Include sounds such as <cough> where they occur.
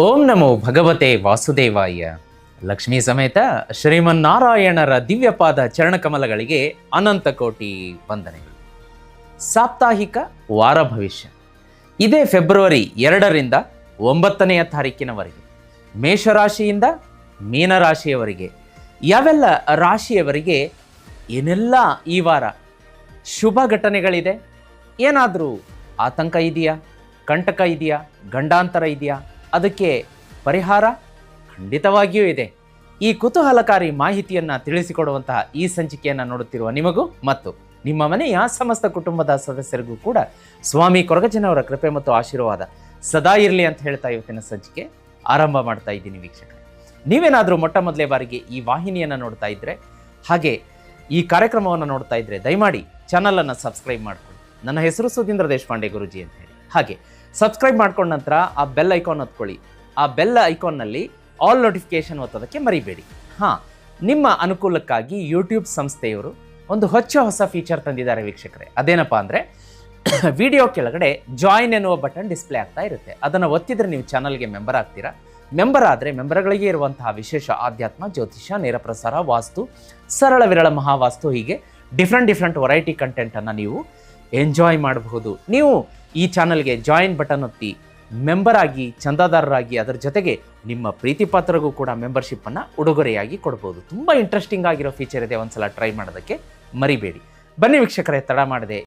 ಓಂ ನಮೋ ಭಗವತೆ ವಾಸುದೇವಾಯ. ಲಕ್ಷ್ಮೀ ಸಮೇತ ಶ್ರೀಮನ್ನಾರಾಯಣರ ದಿವ್ಯಪಾದ ಚರಣಕಮಲಗಳಿಗೆ ಅನಂತ ಕೋಟಿ ವಂದನೆಗಳು. ಸಾಪ್ತಾಹಿಕ ವಾರ ಭವಿಷ್ಯ. ಇದೇ ಫೆಬ್ರವರಿ ಎರಡರಿಂದ ಒಂಬತ್ತನೆಯ ತಾರೀಕಿನವರೆಗೆ, ಮೇಷರಾಶಿಯಿಂದ ಮೀನರಾಶಿಯವರಿಗೆ, ಯಾವೆಲ್ಲ ರಾಶಿಯವರಿಗೆ ಏನೆಲ್ಲ ಈ ವಾರ ಶುಭ ಘಟನೆಗಳಿದೆ? ಏನಾದರೂ ಆತಂಕ ಇದೆಯಾ? ಕಂಟಕ ಇದೆಯಾ? ಗಂಡಾಂತರ ಇದೆಯಾ? ಅದಕ್ಕೆ ಪರಿಹಾರ ಖಂಡಿತವಾಗಿಯೂ ಇದೆ. ಈ ಕುತೂಹಲಕಾರಿ ಮಾಹಿತಿಯನ್ನು ತಿಳಿಸಿಕೊಡುವಂತಹ ಈ ಸಂಚಿಕೆಯನ್ನು ನೋಡುತ್ತಿರುವ ನಿಮಗೂ ಮತ್ತು ನಿಮ್ಮ ಮನೆಯ ಸಮಸ್ತ ಕುಟುಂಬದ ಸದಸ್ಯರಿಗೂ ಕೂಡ ಸ್ವಾಮಿ ಕೊರಗಜನವರ ಕೃಪೆ ಮತ್ತು ಆಶೀರ್ವಾದ ಸದಾ ಇರಲಿ ಅಂತ ಹೇಳ್ತಾ ಇವತ್ತಿನ ಸಂಚಿಕೆ ಆರಂಭ ಮಾಡ್ತಾ ಇದ್ದೀನಿ ವೀಕ್ಷಕರೇ. ನೀವೇನಾದರೂ ಮೊಟ್ಟ ಮೊದಲೇ ಬಾರಿಗೆ ಈ ವಾಹಿನಿಯನ್ನು ನೋಡ್ತಾ ಇದ್ದರೆ ಹಾಗೆ ಈ ಕಾರ್ಯಕ್ರಮವನ್ನು ನೋಡ್ತಾ ಇದ್ದರೆ ದಯಮಾಡಿ ಚಾನಲನ್ನು ಸಬ್ಸ್ಕ್ರೈಬ್ ಮಾಡ್ಕೊಳ್ಳಿ. ನನ್ನ ಹೆಸರು ಸುಧೀಂದ್ರ ದೇಶಪಾಂಡೆ ಗುರುಜಿ ಅಂತ ಹೇಳಿ. ಹಾಗೆ ಸಬ್ಸ್ಕ್ರೈಬ್ ಮಾಡ್ಕೊಂಡ ನಂತರ ಆ ಬೆಲ್ ಐಕಾನ್ ಒತ್ಕೊಳ್ಳಿ. ಆ ಬೆಲ್ ಐಕಾನ್ನಲ್ಲಿ ಆಲ್ ನೋಟಿಫಿಕೇಶನ್ ಒತ್ತೋದಕ್ಕೆ ಮರಿಬೇಡಿ. ಹಾಂ, ನಿಮ್ಮ ಅನುಕೂಲಕ್ಕಾಗಿ ಯೂಟ್ಯೂಬ್ ಸಂಸ್ಥೆಯವರು ಒಂದು ಹೊಚ್ಚ ಹೊಸ ಫೀಚರ್ ತಂದಿದ್ದಾರೆ ವೀಕ್ಷಕರೇ. ಅದೇನಪ್ಪ ಅಂದರೆ ವಿಡಿಯೋ <coughs> ಕೆಳಗಡೆ ಜಾಯಿನ್ ಎನ್ನುವ ಬಟನ್ ಡಿಸ್ಪ್ಲೇ ಆಗ್ತಾ ಇರುತ್ತೆ. ಅದನ್ನು ಒತ್ತಿದ್ರೆ ನೀವು ಚಾನಲ್ಗೆ ಮೆಂಬರ್ ಆಗ್ತೀರಾ? ಮೆಂಬರ್ ಆದರೆ ಮೆಂಬರ್ಗಳಿಗೆ ಇರುವಂತಹ ವಿಶೇಷ ಆಧ್ಯಾತ್ಮ ಜ್ಯೋತಿಷ ನೇರ ಪ್ರಸಾರ, ವಾಸ್ತು, ಸರಳ ವಿರಳ ಮಹಾವಾಸ್ತು ಹೀಗೆ ಡಿಫ್ರೆಂಟ್ ಡಿಫ್ರೆಂಟ್ ವೆರೈಟಿ ಕಂಟೆಂಟನ್ನು ನೀವು ಎಂಜಾಯ್ ಮಾಡಬಹುದು. ನೀವು ಈ ಚಾನಲ್ಗೆ ಜಾಯಿನ್ ಬಟನ್ ಒತ್ತಿ ಮೆಂಬರ್ ಆಗಿ, ಚಂದಾದಾರರಾಗಿ ಅದರ ಜೊತೆಗೆ ನಿಮ್ಮ ಪ್ರೀತಿ ಪಾತ್ರಗೂ ಕೂಡ ಮೆಂಬರ್ಶಿಪ್ಪನ್ನು ಉಡುಗೊರೆಯಾಗಿ ಕೊಡ್ಬೋದು. ತುಂಬ ಇಂಟ್ರೆಸ್ಟಿಂಗ್ ಆಗಿರೋ ಫೀಚರ್ ಇದೆ ಒಂದ್ಸಲ ಟ್ರೈ ಮಾಡೋದಕ್ಕೆ ಮರಿಬೇಡಿ. ಬನ್ನಿ ವೀಕ್ಷಕರೇ, ತಡ ಮಾಡದೆ.